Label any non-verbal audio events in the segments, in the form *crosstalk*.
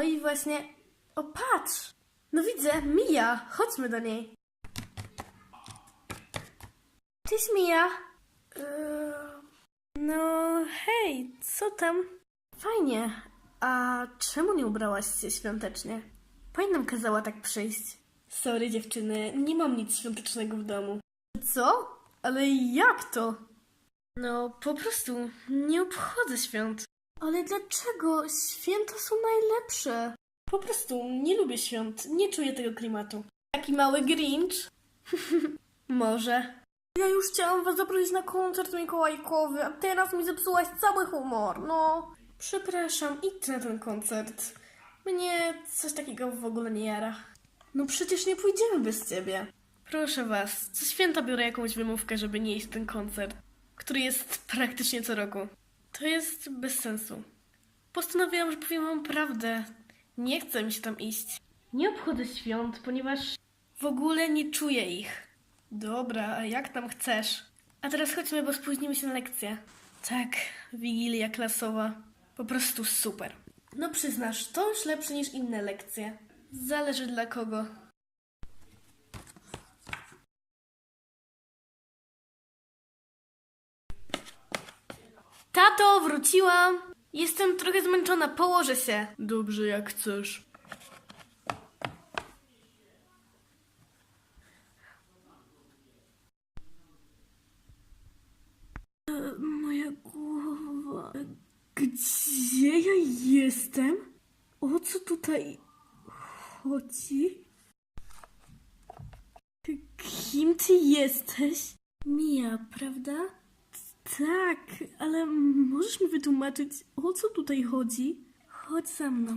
No i właśnie... O, patrz! No widzę, Mia! Chodźmy do niej. Cześć, Mia! Eee, no, hej, co tam? Fajnie. A czemu nie ubrałaś się świątecznie? Pani nam kazała tak przyjść. Sorry, dziewczyny, nie mam nic świątecznego w domu. Co? Ale jak to? No, po prostu nie obchodzę świąt. Ale dlaczego? Święta są najlepsze. Po prostu nie lubię świąt, nie czuję tego klimatu. Taki mały Grinch? *laughs* Może. Ja już chciałam was zaprosić na koncert mikołajkowy, a teraz mi zepsułaś cały humor, no. Przepraszam, idź na ten koncert. Mnie coś takiego w ogóle nie jara. No przecież nie pójdziemy bez ciebie. Proszę was, co święta biorę jakąś wymówkę, żeby nie iść na ten koncert, który jest praktycznie co roku. To jest bez sensu. Postanowiłam, że powiem wam prawdę. Nie chcę mi się tam iść. Nie obchodzę świąt, ponieważ w ogóle nie czuję ich. Dobra, a jak tam chcesz? A teraz chodźmy, bo spóźnimy się na lekcję. Tak, wigilia klasowa. Po prostu super. No przyznasz, to już lepsze niż inne lekcje. Zależy dla kogo. Tato, wróciłam! Jestem trochę zmęczona, położę się. Dobrze, jak chcesz. Moja głowa. Gdzie ja jestem? O co tutaj chodzi? Kim ty jesteś? Mia, prawda? Tak, ale możesz mi wytłumaczyć, o co tutaj chodzi? Chodź za mną.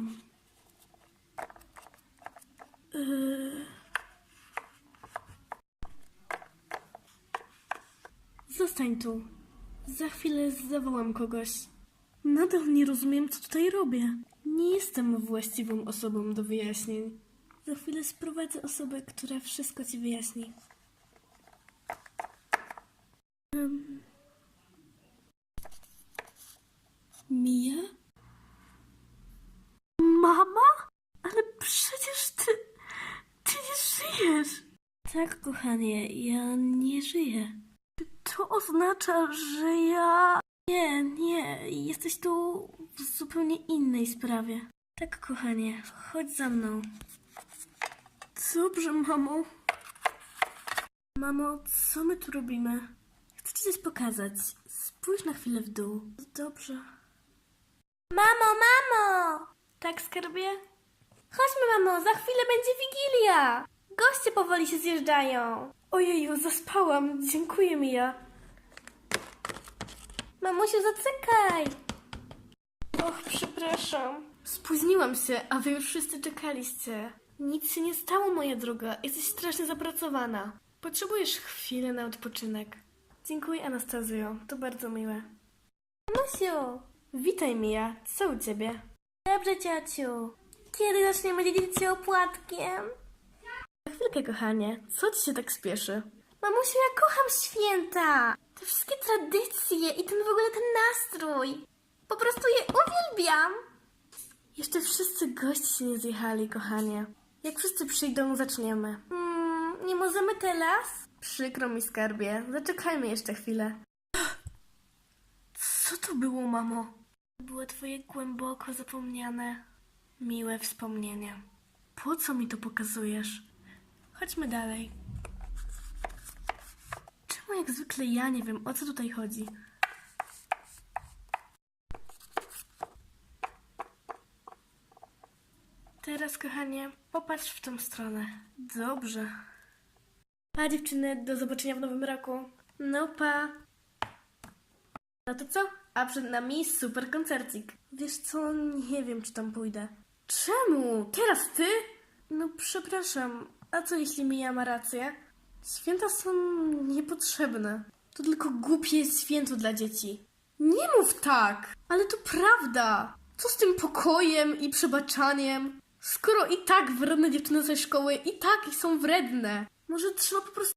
Eee... Zostań tu. Za chwilę zawołam kogoś. Nadal nie rozumiem, co tutaj robię. Nie jestem właściwą osobą do wyjaśnień. Za chwilę sprowadzę osobę, która wszystko ci wyjaśni. Em, Mia? Mama? Ale przecież ty. Ty nie żyjesz! Tak, kochanie, ja nie żyję. To oznacza, że ja. Nie, nie, jesteś tu w zupełnie innej sprawie. Tak, kochanie, chodź za mną. Dobrze, mamo. Mamo, co my tu robimy? Chcę ci coś pokazać. Spójrz na chwilę w dół. Dobrze. Mamo, mamo! Tak, skarbie? Chodźmy, mamo, za chwilę będzie Wigilia. Goście powoli się zjeżdżają. Ojeju, zaspałam. Dziękuję, Mia. Mamusiu, zaczekaj. Och, przepraszam. Spóźniłam się, a wy już wszyscy czekaliście. Nic się nie stało, moja droga. Jesteś strasznie zapracowana. Potrzebujesz chwilę na odpoczynek. Dziękuję, Anastazjo. To bardzo miłe. Mamusiu! Witaj, Mia. Co u ciebie? Dobrze, ciociu. Kiedy zaczniemy dzielić się opłatkiem? Na chwilkę, kochanie. Co ci się tak spieszy? Mamusiu, ja kocham święta! Te wszystkie tradycje i ten w ogóle ten nastrój. Po prostu je uwielbiam! Jeszcze wszyscy goście się nie zjechali, kochanie. Jak wszyscy przyjdą, zaczniemy. Hmm, nie możemy teraz? Przykro mi, skarbie. Zaczekajmy jeszcze chwilę. *gasps* Co to było, mamo? Było twoje głęboko zapomniane, miłe wspomnienie. Po co mi to pokazujesz? Chodźmy dalej. Czemu jak zwykle ja nie wiem, o co tutaj chodzi? Teraz, kochanie, popatrz w tą stronę. Dobrze. Pa, dziewczyny, do zobaczenia w nowym roku. No pa. No to co? A przed nami super koncercik. Wiesz co, nie wiem, czy tam pójdę. Czemu? Teraz ty? No przepraszam, a co jeśli Mija ma rację? Święta są niepotrzebne. To tylko głupie święto dla dzieci. Nie mów tak! Ale to prawda! Co z tym pokojem i przebaczaniem? Skoro i tak wredne dziewczyny ze szkoły i tak są wredne. Może trzeba po prostu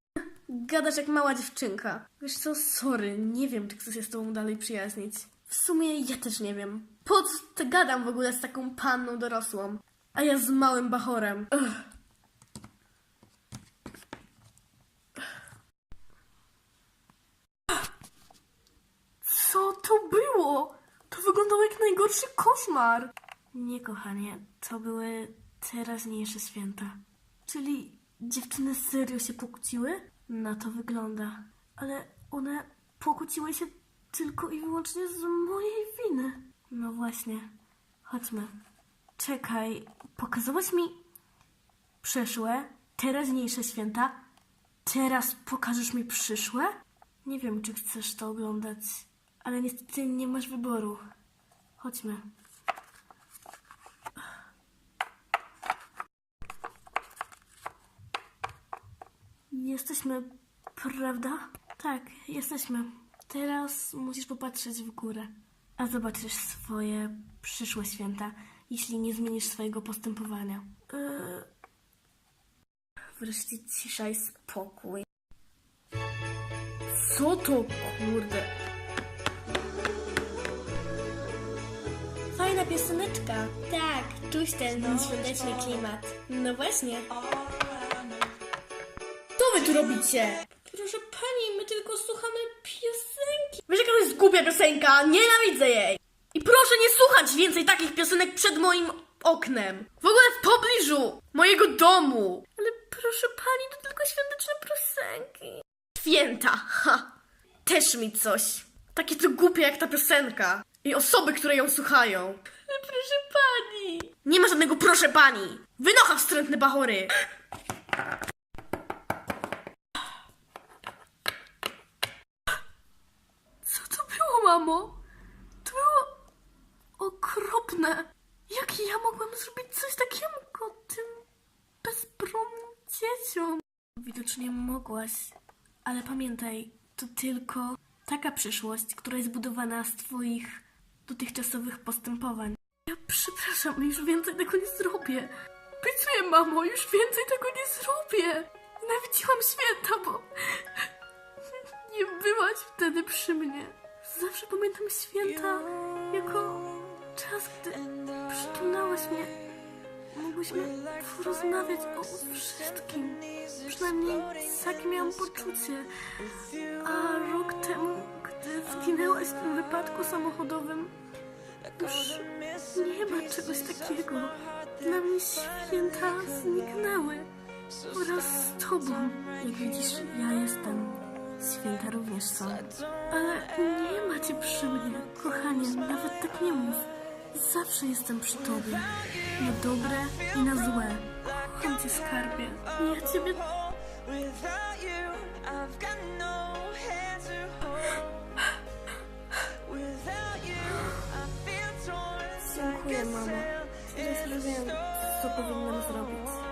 gadać jak mała dziewczynka. Wiesz co, sorry, nie wiem, czy chcę się z tobą dalej przyjaźnić. W sumie ja też nie wiem. Po co ty gadam w ogóle z taką panną dorosłą? A ja z małym bachorem. Ugh. Co to było? To wyglądało jak najgorszy koszmar. Nie, kochanie, to były teraźniejsze święta. Czyli dziewczyny serio się pokłóciły? Na to wygląda. Ale one pokłóciły się tylko i wyłącznie z mojej winy. No właśnie. Chodźmy. Czekaj, pokazałaś mi przeszłe, teraźniejsze święta. Teraz pokażesz mi przyszłe? Nie wiem, czy chcesz to oglądać, ale niestety nie masz wyboru. Chodźmy. Jesteśmy, prawda? Tak, jesteśmy. Teraz musisz popatrzeć w górę, a zobaczysz swoje przyszłe święta, jeśli nie zmienisz swojego postępowania. Yy... Wreszcie cisza i spokój. Co to kurde? Fajna pioseneczka. Tak, czuć ten świąteczny klimat. No właśnie. Co wy tu robicie? Proszę pani, my tylko słuchamy piosenki. Wiesz jaka to jest głupia piosenka? Nienawidzę jej. I proszę nie słuchać więcej takich piosenek przed moim oknem. W ogóle w pobliżu mojego domu. Ale proszę pani, to tylko świąteczne piosenki. Święta, ha. Też mi coś. Takie to głupie jak ta piosenka. I osoby, które ją słuchają. Ale proszę pani. Nie ma żadnego proszę pani. Wynocha wstrętne bachory. Co to było, mamo? To było okropne. Jak ja mogłam zrobić coś takiego tym bezbronnym dzieciom? Widocznie mogłaś, ale pamiętaj, to tylko taka przyszłość, która jest budowana z twoich dotychczasowych postępowań. Ja przepraszam, już więcej tego nie zrobię. Obiecuję, mamo, już więcej tego nie zrobię. Nienawidziłam święta, bo *laughs* nie byłaś wtedy przy mnie. Zawsze pamiętam święta jako czas, gdy przytulałaś mnie. Mogłyśmy porozmawiać o wszystkim. Przynajmniej takie miałam poczucie. A rok temu, gdy zginęłaś w tym wypadku samochodowym, już nie ma czegoś takiego. Dla mnie święta zniknęły. Wraz z tobą. Jak widzisz, ja jestem. Święta również są. Ale nie macie przy mnie, kochanie, nawet tak nie mów. Zawsze jestem przy tobie. Na dobre i na złe. Kocham cię, skarbie. Ja ciebie no. Dziękuję, mamo. Teraz rozumiem, co powinnam zrobić.